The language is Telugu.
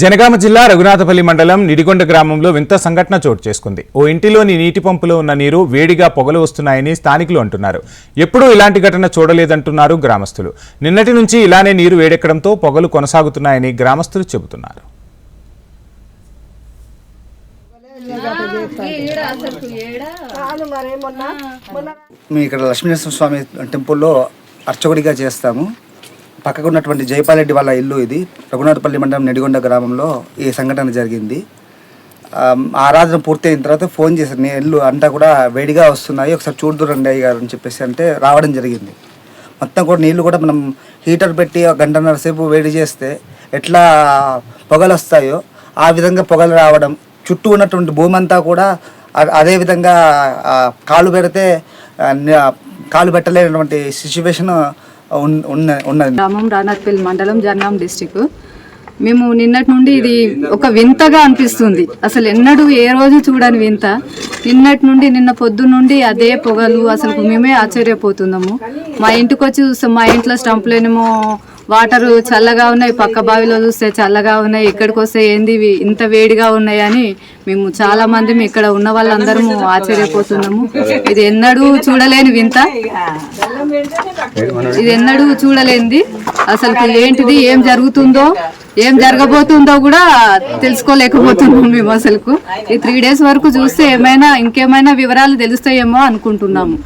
జనగామ జిల్లా రఘునాథపల్లి మండలం నిడిగొండ గ్రామంలో వింత సంఘటన చోటు చేసుకుంది. ఓ ఇంటిలోని నీటి పంపులో ఉన్న నీరు వేడిగా పొగలు వస్తున్నాయని స్థానికులు అంటున్నారు. ఎప్పుడూ ఇలాంటి ఘటన చూడలేదంటున్నారు గ్రామస్తులు. నిన్నటి నుంచి ఇలానే నీరు వేడెక్కడంతో పొగలు కొనసాగుతున్నాయని గ్రామస్తులు చెబుతున్నారు. మేము ఇక్కడ లక్ష్మీనరసింహ స్వామి టెంపుల్లో అర్చకుడిగా చేస్తాము. పక్కకు ఉన్నటువంటి జయపాలరెడ్డి వాళ్ళ ఇల్లు ఇది. రఘునాథపల్లి మండలం నెడిగొండ గ్రామంలో ఈ సంఘటన జరిగింది. ఆ, ఆరాధన పూర్తయిన తర్వాత ఫోన్ చేశారు నేను ఇల్లు అంతా కూడా వేడిగా వస్తున్నాయి ఒకసారి చూడుదురండి అయ్య గారు అని చెప్పేసి అంటే రావడం జరిగింది. మొత్తం కూడా నీళ్ళు కూడా మనం హీటర్ పెట్టి ఒక గంటన్నర సేపు వేడి చేస్తే ఎట్లా పొగలు వస్తాయో ఆ విధంగా పొగలు రావడం చుట్టూ ఉన్నటువంటి భూమి అంతా కూడా అ- అదే విధంగా కాలు పెడితే కాలు పెట్టలేనటువంటి సిచ్యువేషన్ ఉన్నది. గ్రామం రానాథ్పల్లి మండలం జర్నాం డిస్టిక్. మేము నిన్నటి నుండి ఇది ఒక వింతగా అనిపిస్తుంది. అసలు ఎన్నడూ ఏ రోజు చూడని వింత. నిన్నటి నుండి నిన్న పొద్దు నుండి అదే పొగలు. అసలు మేమే ఆశ్చర్యపోతున్నాము. మా ఇంటికి వచ్చి చూస్తాం మా ఇంట్లో స్టంప్లేనేమో వాటర్ చల్లగా ఉన్నాయి పక్క బావిలో చూస్తే చల్లగా ఉన్నాయి ఇక్కడికి వస్తే ఏంది ఇవి ఇంత వేడిగా ఉన్నాయని మేము చాలా మంది ఇక్కడ ఉన్న వాళ్ళందరము ఆశ్చర్యపోతున్నాము. ఇది ఎన్నడూ చూడలేని వింత. ఇది ఎన్నడూ చూడలేనిది అసలు ఏంటిది ఏం జరుగుతుందో ఏం జరగబోతుందో కూడా తెలుసుకోలేకపోతున్నాం మేము అసలుకు. ఈ త్రీ డేస్ వరకు చూస్తే ఏమైనా ఇంకేమైనా వివరాలు తెలుస్తాయేమో అనుకుంటున్నాము.